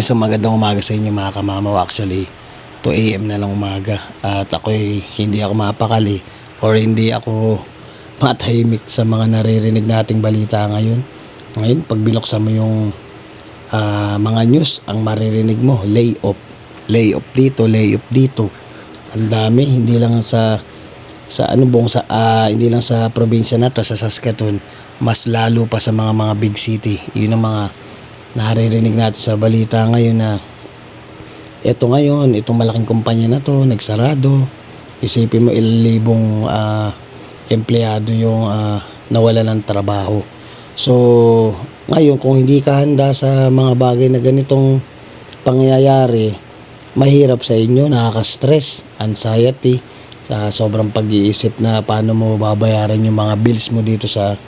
Isang magandang umaga sa inyo mga kamamaw. Actually, 2 a.m. na lang umaga. At ako'y hindi ako mapakali or hindi ako matahimik sa mga naririnig nating balita ngayon. Ngayon, pag binuksan mo yung ah, mga news, ang maririnig mo, layoff. Layoff dito, layoff dito. Ang dami, hindi lang sa sa ano bong sa ah, hindi lang sa probinsya na to sa Saskatoon mas lalo pa sa mga mga big city yun ang mga naririnig natin sa balita ngayon na eto ngayon itong malaking kumpanya na to nagsarado. Isipin mo ilang libong ah, empleyado yung ah, nawala ng trabaho. So ngayon kung hindi ka handa sa mga bagay na ganitong pangyayari mahirap sa inyo nakaka-stress anxiety sa sobrang pag-iisip na paano mo babayaran yung mga bills mo dito sa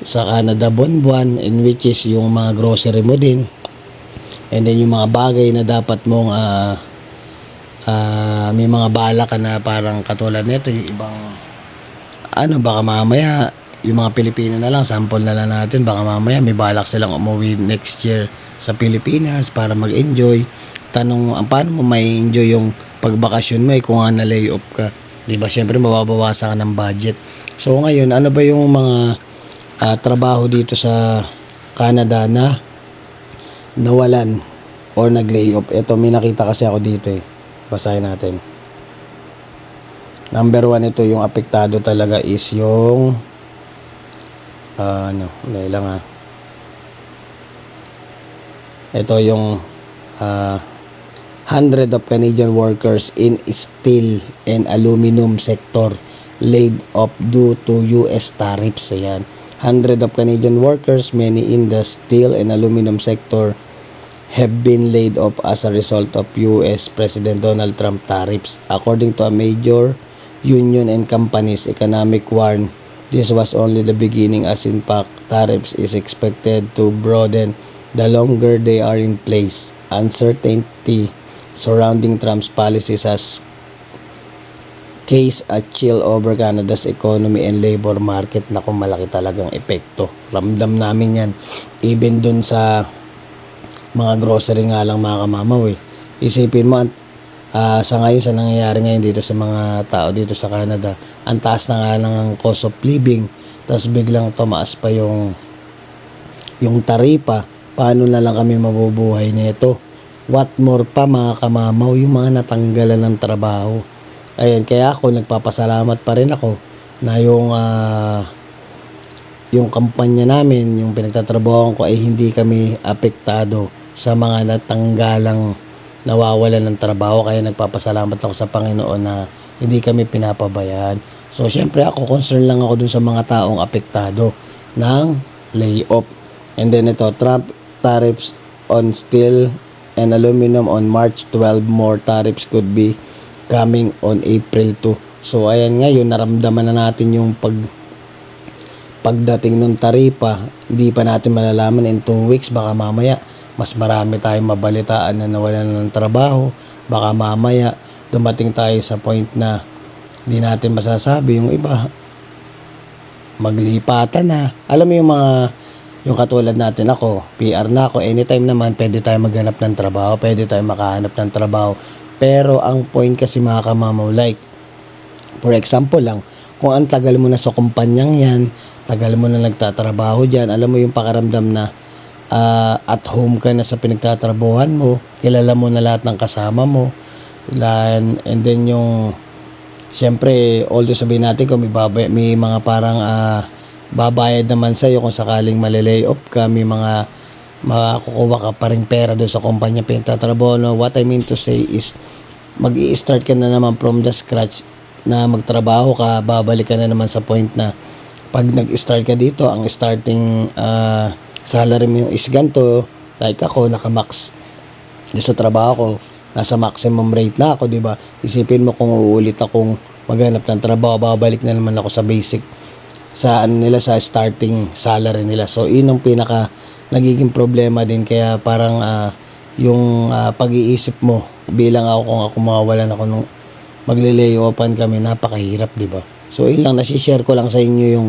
sa Canada buwan-buwan in which is yung mga grocery mo din. And then yung mga bagay na dapat mong ah, ah, may mga bala ka na parang katulad nito yung ibang ano baka mamaya yung mga Pilipino na lang sample na lang natin baka mamaya may balak silang umuwi next year sa Pilipinas para mag-enjoy. Tanong ang paano mo may enjoy yung pagbakasyon mo eh kung nga na layoff ka? Di ba syempre mababawasan ka ng budget. So ngayon ano ba yung mga ah, trabaho dito sa Canada na nawalan or nag-layoff ito may nakita kasi ako dito eh basahin natin number one ito yung apektado talaga is yung ah, ano dahil lang ah ito yung ah, 100 of Canadian workers in steel and aluminum sector laid off due to US tariffs. Ayan. 100 of Canadian workers, many in the steel and aluminum sector, have been laid off as a result of US President Donald Trump tariffs. According to a major union and companies economic warn, this was only the beginning as in fact tariffs is expected to broaden the longer they are in place. Uncertainty surrounding Trump's policies has case a chill over Canada's economy and labor market na kung malaki talagang epekto. Ramdam namin yan. Even dun sa mga grocery nga lang mga kamamaw eh. Isipin mo, ah, sa ngayon, sa nangyayari ngayon dito sa mga tao dito sa Canada, ang taas na nga lang ang cost of living, tapos biglang tumaas pa yung yung taripa, paano na lang kami mabubuhay nito? What more pa mga kamamaw, yung mga natanggalan ng trabaho. Ayun, kaya ako nagpapasalamat pa rin ako na yung ah, yung kampanya namin, yung pinagtatrabahoan ko ay hindi kami apektado sa mga natanggalang nawawalan ng trabaho kaya nagpapasalamat ako sa Panginoon na hindi kami pinapabayaan. So syempre ako concern lang ako dun sa mga taong apektado ng layoff. And then ito, Trump tariffs on steel and aluminum on March 12 more tariffs could be coming on April 2. So ayan ngayon naramdaman na natin yung pag pagdating ng taripa, hindi pa natin malalaman in 2 weeks, baka mamaya mas marami tayong mabalitaan na nawalan ng trabaho, baka mamaya dumating tayo sa point na hindi natin masasabi yung iba maglipatan na. Alam mo yung mga yung katulad natin ako, PR na ako, anytime naman pwede tayo maghanap ng trabaho, pwede tayo makahanap ng trabaho. Pero ang point kasi mga kamamaw, like, for example lang, kung ang tagal mo na sa kumpanyang yan, tagal mo na nagtatrabaho dyan, alam mo yung pakaramdam na ah, at home ka na sa pinagtatrabuhan mo, kilala mo na lahat ng kasama mo, and, then yung, syempre, although sabihin natin kung may, babay, may mga parang ah, babayad naman sa'yo kung sakaling malilay off ka, may mga makakukuha ka pa rin pera doon sa kumpanya pinagtatrabaho. No? What I mean to say is, mag start ka na naman from the scratch na magtrabaho ka, babalik ka na naman sa point na pag nag-start ka dito, ang starting ah, salary mo is ganito, like ako, nakamax sa trabaho ko, nasa maximum rate na ako, di ba? Isipin mo kung uulit akong maghanap ng trabaho, babalik na naman ako sa basic sa ano nila sa starting salary nila. So, yun pinaka nagiging problema din kaya parang ah, yung ah, pag-iisip mo bilang ako kung ako mawawalan ako nung magle-layoffan kami, napakahirap, di ba? So, yun lang, nasishare ko lang sa inyo yung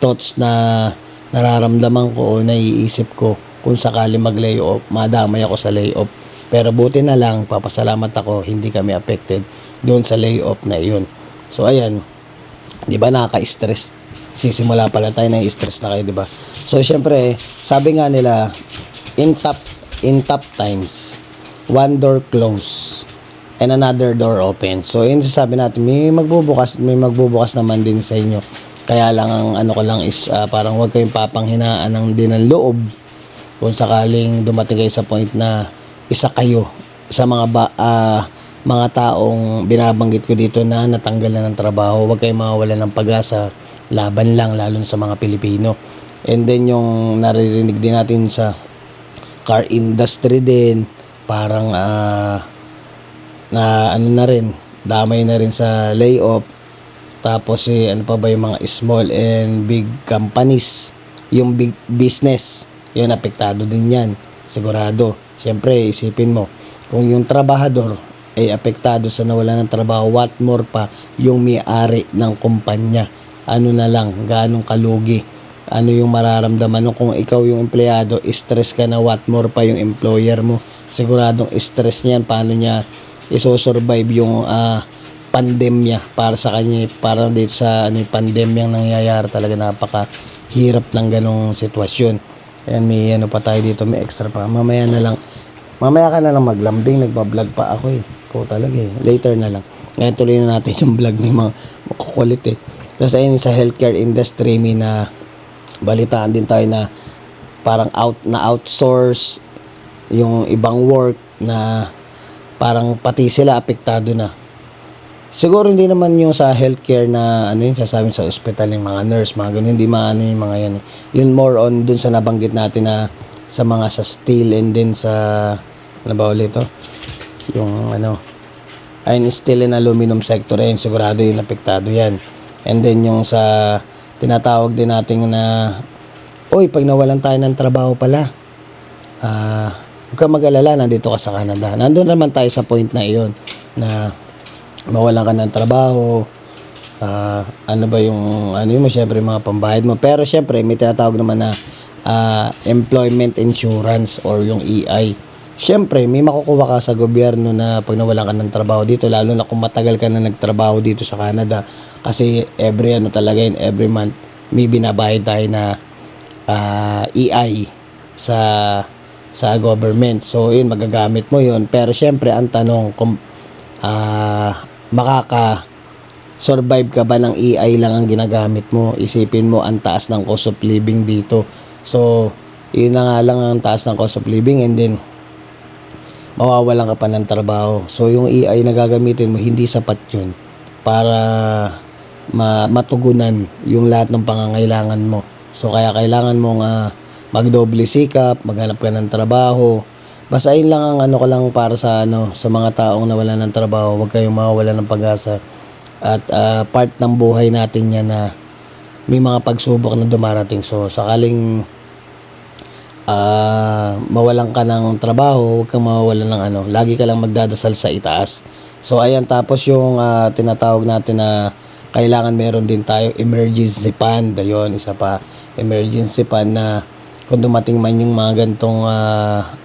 thoughts na nararamdaman ko o naiisip ko kung sakali mag-layoff, madamay ako sa layoff. Pero buti na lang, papasalamat ako, hindi kami affected doon sa layoff na iyon. So ayan, 'di ba nakaka-stress? Sisimula pa lang tayo na stress na kayo, 'di ba? So syempre, sabi nga nila in top in top times, one door close and another door open. So yun sabi natin, may magbubukas, may magbubukas naman din sa inyo. Kaya lang ang ano ko lang is ah, parang huwag kayong papanghinaan ng din ng loob kung sakaling dumating kayo sa point na isa kayo sa mga ba, ah, mga taong binabanggit ko dito na natanggal na ng trabaho, huwag kayong mawawala ng pag-asa, laban lang lalo sa mga Pilipino. And then yung naririnig din natin sa car industry din, parang ah, na ano na rin, damay na rin sa layoff. Tapos eh, ano pa ba yung mga small and big companies, yung big business, yun apektado din yan, sigurado. Siyempre, isipin mo, kung yung trabahador ay apektado sa nawala ng trabaho, what more pa yung may-ari ng kumpanya. Ano na lang, ganong kalugi. Ano yung mararamdaman mo? Kung ikaw yung empleyado, stress ka na what more pa yung employer mo. Siguradong stress niyan, paano niya isosurvive yung ah, pandemya para sa kanya para dito sa ano yung pandemyang nangyayari talaga? Napaka hirap ng ganong sitwasyon. Ayan may ano pa tayo dito may extra pa. Mamaya na lang mamaya ka na lang maglambing nagbablog pa ako eh. Ko talaga eh. Later na lang. Ngayon tuloy na natin yung vlog may mga makukulit eh tapos ayun sa healthcare industry may na balitaan din tayo na parang out na outsource yung ibang work na parang pati sila apektado na Siguro hindi naman yung sa healthcare na ano yung sasabi sa ospital ng mga nurse, mga ganun, hindi maano yung mga yan. eh. Yun more on dun sa nabanggit natin na sa mga sa steel and then sa ano ba ulit to? Yung ano ayun steel and aluminum sector ayun sigurado yung apektado yan. And then yung sa tinatawag din natin na Oy, pag nawalan tayo ng trabaho pala, ah, huwag ka mag-alala, nandito ka sa Canada. Nandun naman tayo sa point na iyon na mawalan ka ng trabaho, ah, ano ba yung, ano yung, syempre mga pambayad mo. Pero syempre, may tinatawag naman na ah, employment insurance or yung EI. Syempre, may makukuha ka sa gobyerno na pag nawalan ka ng trabaho dito, lalo na kung matagal ka na nagtrabaho dito sa Canada. Kasi every ano talaga yun, every month, may binabayad tayo na ah, EI sa sa government. So, yun, magagamit mo yun. Pero syempre, ang tanong, kung ah makaka survive ka ba ng EI lang ang ginagamit mo isipin mo ang taas ng cost of living dito so yun na nga lang ang taas ng cost of living and then mawawalan ka pa ng trabaho so yung EI na gagamitin mo hindi sapat yun para ma- matugunan yung lahat ng pangangailangan mo so kaya kailangan mong ah, magdoble sikap maghanap ka ng trabaho Basta yun lang ang ano ko lang para sa ano sa mga taong nawala ng trabaho, huwag kayong mawawala ng pag-asa. At ah, part ng buhay natin yan na may mga pagsubok na dumarating. So sakaling ah mawalan ka ng trabaho, huwag kang mawawalan ng ano, lagi ka lang magdadasal sa itaas. So ayan tapos yung ah, tinatawag natin na kailangan meron din tayo emergency fund. Ayun, isa pa emergency fund na kung dumating man yung mga gantong ah,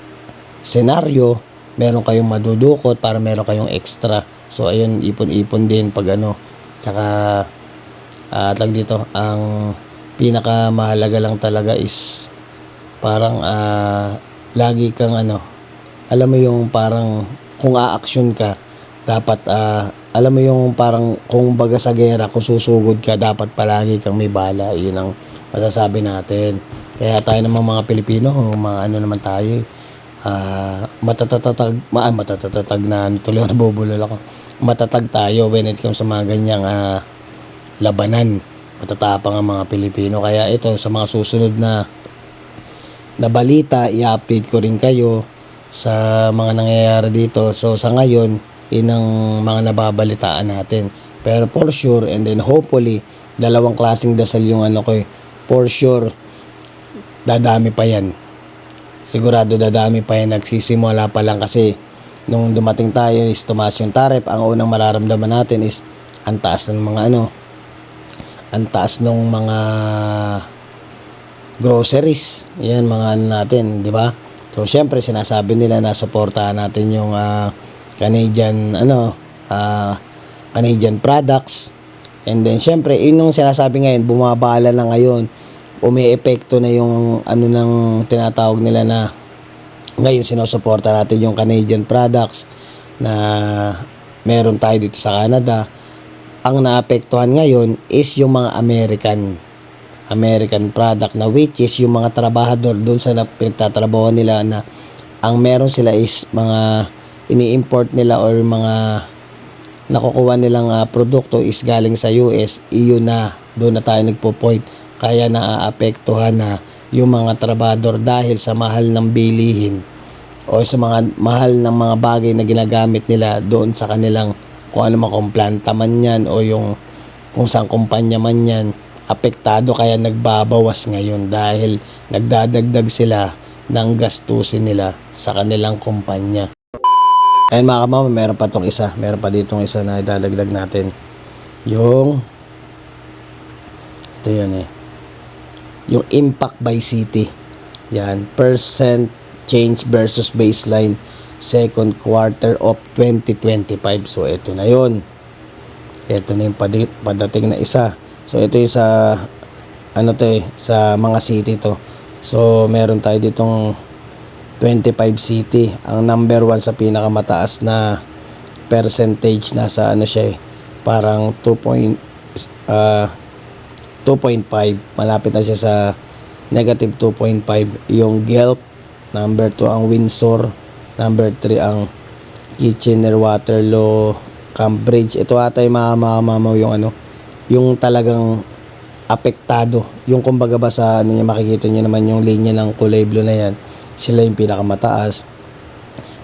senaryo, meron kayong madudukot para meron kayong extra. So ayun, ipon-ipon din pag ano. Tsaka ah tag dito, ang pinakamahalaga lang talaga is parang ah, lagi kang ano, alam mo yung parang kung a-action ka, dapat ah, alam mo yung parang kung baga sa gera, kung susugod ka, dapat palagi kang may bala. Yun ang masasabi natin. Kaya tayo naman mga Pilipino, mga ano naman tayo, ah matatatag, ma, matatatag na ano, tuloy ako nabubulol ako. Matatag tayo when it comes sa mga ganyang ah, labanan. Matatapang ang mga Pilipino. Kaya ito, sa mga susunod na na balita, i-update ko rin kayo sa mga nangyayari dito. So sa ngayon, yun ang mga nababalitaan natin. Pero for sure, and then hopefully, dalawang klaseng dasal yung ano ko eh. For sure, dadami pa yan. Sigurado dadami pa yan. Nagsisimula pa lang kasi nung dumating tayo is tumaas yung tarif. Ang unang mararamdaman natin is ang taas ng mga ano, ang taas ng mga groceries. Yan mga ano natin, di ba? So syempre sinasabi nila na suportahan natin yung ah, Canadian ano ah, Canadian products. And then syempre yun sinasabi ngayon bumabala na ngayon. Umiepekto na yung ano ng tinatawag nila na ngayon sinusuporta natin yung Canadian products na meron tayo dito sa Canada. Ang naapektuhan ngayon is yung mga American American product na which is yung mga trabahador doon sa na- pinagtatrabaho nila na ang meron sila is mga ini-import nila or mga nakukuha nilang ah, produkto is galing sa US, iyon na doon na tayo nagpo-point. Kaya naaapektuhan na yung mga trabahador dahil sa mahal ng bilihin o sa mga mahal ng mga bagay na ginagamit nila doon sa kanilang kung ano man kung planta man yan o yung kung saan kumpanya man yan apektado kaya nagbabawas ngayon dahil nagdadagdag sila ng gastusin nila sa kanilang kumpanya. Ayun mga kamama, meron pa tong isa. Meron pa ditong isa na idadagdag natin. Yung ito yan eh. Yung impact by city. Yan. Percent change versus baseline second quarter of 2025. So, ito na yon Ito na yung padating na isa. So, ito yung sa ano to eh, sa mga city to. So, meron tayo ditong 25 city. Ang number one sa pinakamataas na percentage nasa ano siya eh, parang 2 point, ah, 2.5. Malapit na siya sa negative 2.5. Yung Guelph, number 2 ang Windsor, number 3 ang Kitchener, Waterloo, Cambridge. Ito ata yung mamamaw yung ano, yung talagang apektado. Yung kumbaga ba sa ano niya makikita niyo naman yung linya ng kulay blue na yan. Sila yung pinakamataas.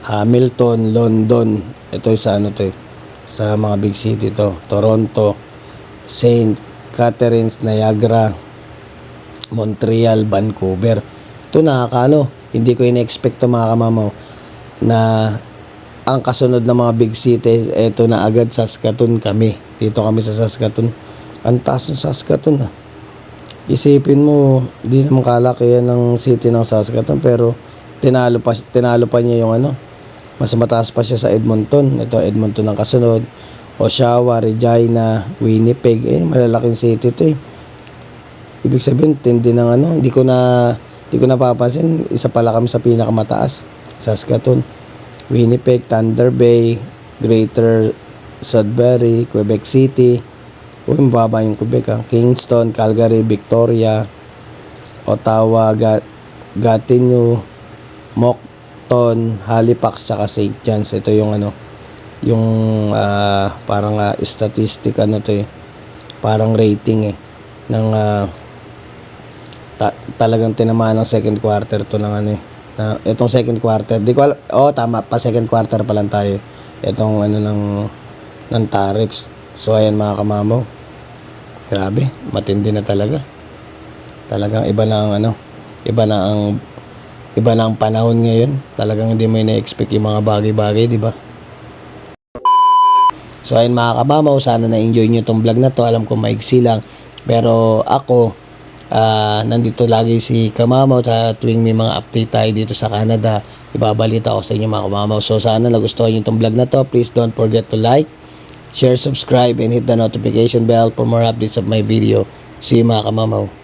Hamilton, London, ito sa ano to eh, sa mga big city to. Toronto, St. Catharines, Niagara, Montreal, Vancouver. Ito nakakaano, hindi ko in-expect to mga kamamaw na ang kasunod ng mga big cities, eto na agad Saskatoon kami. Dito kami sa Saskatoon. Ang taas ng Saskatoon ah. Isipin mo, di naman kalaki yan ng city ng Saskatoon pero tinalo pa, tinalo pa niya yung ano. Mas mataas pa siya sa Edmonton. Ito Edmonton ang kasunod. Oshawa, Regina, Winnipeg. Eh, malalaking city to eh. Ibig sabihin, tindi ng ano, hindi ko na, hindi ko napapansin, isa pala kami sa pinakamataas. Saskatoon, Winnipeg, Thunder Bay, Greater Sudbury, Quebec City, Uy, mababa yung Quebec ha. Kingston, Calgary, Victoria, Ottawa, Ga- Gatineau, Moncton, Halifax, tsaka St. John's. Ito yung ano, yung ah, parang ah, statistic ano to eh. Parang rating eh ng ah, ta- talagang tinamaan ng second quarter to ng ano eh. Na, itong second quarter, di ko al- oh tama, pa second quarter pa lang tayo. Itong ano ng ng tariffs. So ayan mga kamamaw. Grabe, matindi na talaga. Talagang iba na ang ano, iba na ang iba na ang panahon ngayon. Talagang hindi mo ina-expect yung mga bagay-bagay, di ba? So ayun mga kamamaw, sana na-enjoy nyo tong vlog na to. Alam ko maigsi lang. Pero ako, ah, nandito lagi si Kamamaw sa tuwing may mga update tayo dito sa Canada. Ibabalita ko sa inyo mga kamamaw. So sana nagustuhan nyo tong vlog na to. Please don't forget to like, share, subscribe, and hit the notification bell for more updates of my video. See you mga kamamaw.